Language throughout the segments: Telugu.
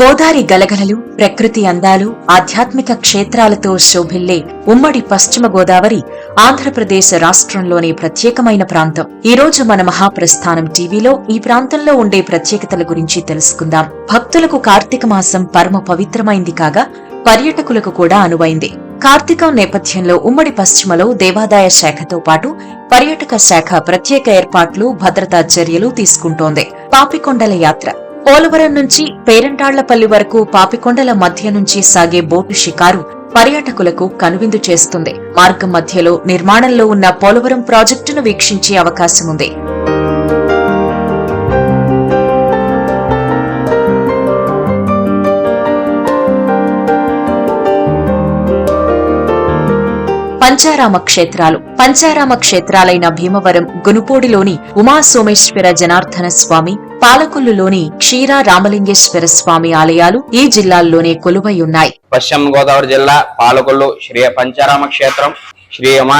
గోదారి గలగలలు ప్రకృతి అందాలు ఆధ్యాత్మిక క్షేత్రాలతో శోభిల్లే ఉమ్మడి పశ్చిమ గోదావరి ఆంధ్రప్రదేశ్ రాష్ట్రంలోని ప్రత్యేకమైన ప్రాంతం. ఈ రోజు మన మహాప్రస్థానం టీవీలో ఈ ప్రాంతంలో ఉండే ప్రత్యేకతల గురించి తెలుసుకుందాం. భక్తులకు కార్తీక మాసం పరమ పవిత్రమైంది కాగా పర్యటకులకు కూడా అనువైంది. కార్తీకం నేపథ్యంలో ఉమ్మడి పశ్చిమలో దేవాదాయ శాఖతో పాటు పర్యాటక శాఖ ప్రత్యేక ఏర్పాట్లు భద్రతా చర్యలు తీసుకుంటోంది. పాపికొండల యాత్ర. పోలవరం నుంచి పేరంటాళ్ళపల్లి వరకు పాపికొండల మధ్య నుంచి సాగే బోటు షికారు పర్యాటకులకు కనువిందు చేస్తుంది. మార్గం మధ్యలో నిర్మాణంలో ఉన్న పోలవరం ప్రాజెక్టును వీక్షించే అవకాశం ఉంది పంచారామ క్షేత్రాలు. పంచారామ క్షేత్రాలైన భీమవరం గునుపోడిలోని ఉమాసోమేశ్వర జనార్దన స్వామి పాలకొల్లులోని క్షీర రామలింగేశ్వర స్వామి ఆలయాలు ఈ జిల్లాల్లోనే కొలువై ఉన్నాయి పశ్చిమ గోదావరి జిల్లా పాలకొల్లు శ్రీ పంచారామ క్షేత్రం. శ్రీ ఉమా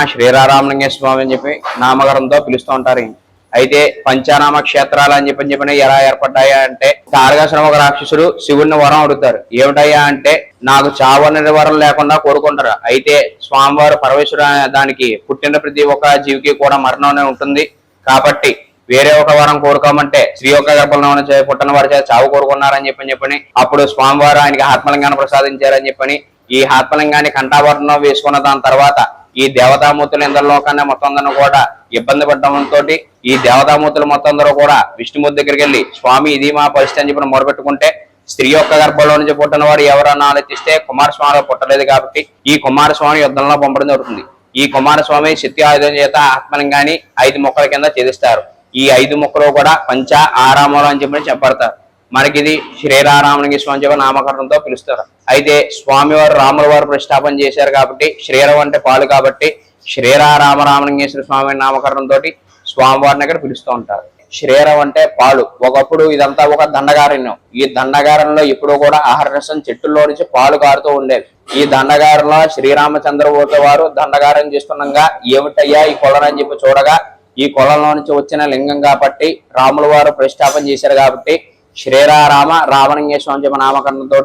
స్వామి అని చెప్పి నామకరణంతో పిలుస్తూ ఉంటారు. అయితే పంచారామ క్షేత్రాలు అని చెప్పని చెప్పిన ఎలా ఏర్పడ్డాయా అంటే తారకాసురం ఒక రాక్షసుడు శివుడిని వరం అడుగుతారు. ఏమిటయ్యా అంటే నాకు చావు అనేది వరం లేకుండా కోరుకుంటారు. అయితే స్వామివారు పరమేశ్వరు దానికి పుట్టిన ప్రతి ఒక్క జీవికి కూడా మరణం ఉంటుంది. కాబట్టి వేరే ఒక వరం కోరుకోమంటే స్త్రీ యొక్క గర్భంలో చే- పుట్టిన వారి చేత చావు కోరుకున్నారని చెప్పని చెప్పని అప్పుడు స్వామివారు ఆయనకి ఆత్మలింగాన్ని ప్రసాదించారని చెప్పని ఈ ఆత్మలింగాన్ని కంఠాభరణం వేసుకున్న దాని తర్వాత ఈ దేవతామూర్తులు ఇంద్రలోకాన్ని కన్నా మొత్తం అందరూ కూడా ఇబ్బంది పడడంతో ఈ దేవతామూర్తులు మొత్తం అందరూ కూడా విష్ణుమూర్తి దగ్గరికి వెళ్ళి స్వామి ఇది మా పరిస్థితి అని చెప్పి మొరపెట్టుకుంటే స్త్రీ యొక్క గర్భంలో నుంచి పుట్టిన వారు ఎవరన్నా ఆలోచిస్తే కుమారస్వామిలో పుట్టలేదు కాబట్టి ఈ కుమారస్వామి యుద్ధంలో పంపడం జరుగుతుంది. ఈ కుమారస్వామి శక్తి ఆయుధం చేత ఆత్మలింగాన్ని ఐదు మొక్కల కింద ఛేదిస్తారు. ఈ ఐదు మొక్కలు కూడా పంచ ఆరామలు అని చెప్పి చెప్పబడతారు. మనకి ఇది శ్రీరారామలింగ స్వామి చెప్పి నామకరణంతో పిలుస్తారు. అయితే స్వామివారు రాముల వారు ప్రతిష్టాపన చేశారు కాబట్టి శ్రీరం అంటే పాలు కాబట్టి శ్రీరారామరామలింగేశ్వర స్వామి నామకరణంతో స్వామివారిని ఇక్కడ పిలుస్తూ ఉంటారు. శ్రీరం అంటే పాలు. ఒకప్పుడు ఇదంతా ఒక దండగారణ్యం. ఈ దండగారంలో ఇప్పుడు కూడా ఆహారసం చెట్టుల్లో నుంచి పాలు కారుతూ ఉండేది ఈ దండగారంలో శ్రీరామచంద్రమూర్తి వారు దండగారం చేస్తుండగా ఏమిటయ్యా ఈ కొలనని చెప్పి చూడగా ఈ కొలంలో నుంచి వచ్చిన లింగం కాబట్టి రాముల వారు ప్రతిష్టాపన చేశారు కాబట్టి శ్రీరారామ రామలింగేశ్వరం చెప్పి నామకరణంతో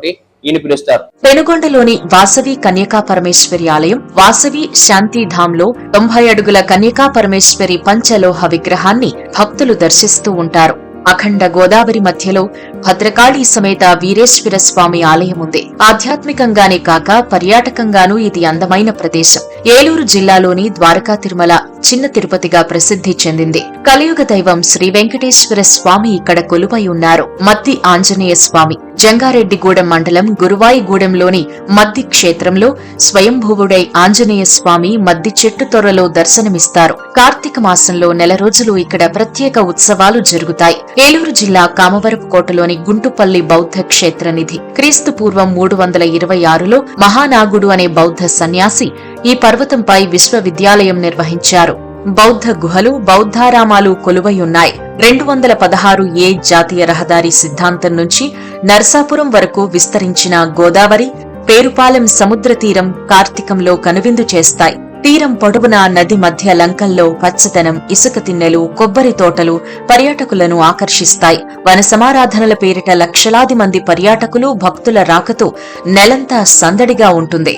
ఈయన పిలుస్తారు. పెనుగొండలోని వాసవి కన్యకా పరమేశ్వరి ఆలయం వాసవి శాంతిధాంలో తొంభై అడుగుల కన్యకా పరమేశ్వరి పంచలోహ విగ్రహాన్ని భక్తులు దర్శిస్తూ ఉంటారు. అఖండ గోదావరి మధ్యలో భద్రకాళి సమేత వీరేశ్వర స్వామి ఆలయం ఉంది. ఆధ్యాత్మికంగానే కాక పర్యాటకంగానూ ఇది అందమైన ప్రదేశం. ఏలూరు జిల్లాలోని ద్వారకా తిరుమల చిన్న తిరుపతిగా ప్రసిద్ధి చెందింది. కలియుగ దైవం శ్రీ వెంకటేశ్వర స్వామి ఇక్కడ కొలువై ఉన్నారు. మద్ది ఆంజనేయ స్వామి జంగారెడ్డిగూడెం మండలం గురువాయిగూడెంలోని మద్ది క్షేత్రంలో స్వయంభువుడై ఆంజనేయ స్వామి మద్ది చెట్టు తొర్రలో దర్శనమిస్తారు. కార్తీక మాసంలో నెల రోజులు ఇక్కడ ప్రత్యేక ఉత్సవాలు జరుగుతాయి. ఏలూరు జిల్లా కామవరపుకోటలోని గుంటుపల్లి బౌద్ధ క్షేత్ర నిధి. క్రీస్తు పూర్వం మూడు వందల ఇరవై ఆరులో మహానాగుడు అనే బౌద్ధ సన్యాసి ఈ పర్వతంపై విశ్వవిద్యాలయం నిర్వహించారు. బౌద్ధ గుహలు బౌద్ధారామాలు కొలువయున్నాయి రెండు వందల పదహారు ఏ జాతీయ రహదారి సిద్ధాంతం నుంచి నర్సాపురం వరకు విస్తరించిన గోదావరి పేరుపాలెం సముద్ర తీరం కార్తీకంలో కనువిందు చేస్తాయి. తీరం పొడవునా నది మధ్య లంకల్లో పచ్చదనం ఇసుక తిన్నెలు కొబ్బరి తోటలు పర్యాటకులను ఆకర్షిస్తాయి. వన సమారాధనల పేరిట లక్షలాది మంది పర్యాటకులు భక్తుల రాకతో నెలంతా సందడిగా ఉంటుంది.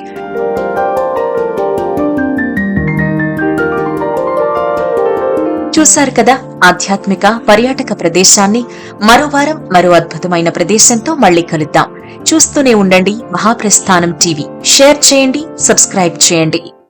చూశారు కదా ఆధ్యాత్మిక పర్యాటక ప్రదేశాన్ని. మరో వారం మరో అద్భుతమైన ప్రదేశంతో మళ్ళీ కలుద్దాం. చూస్తూనే ఉండండి మహాప్రస్థానం టీవీ. షేర్ చేయండి సబ్స్క్రైబ్ చేయండి.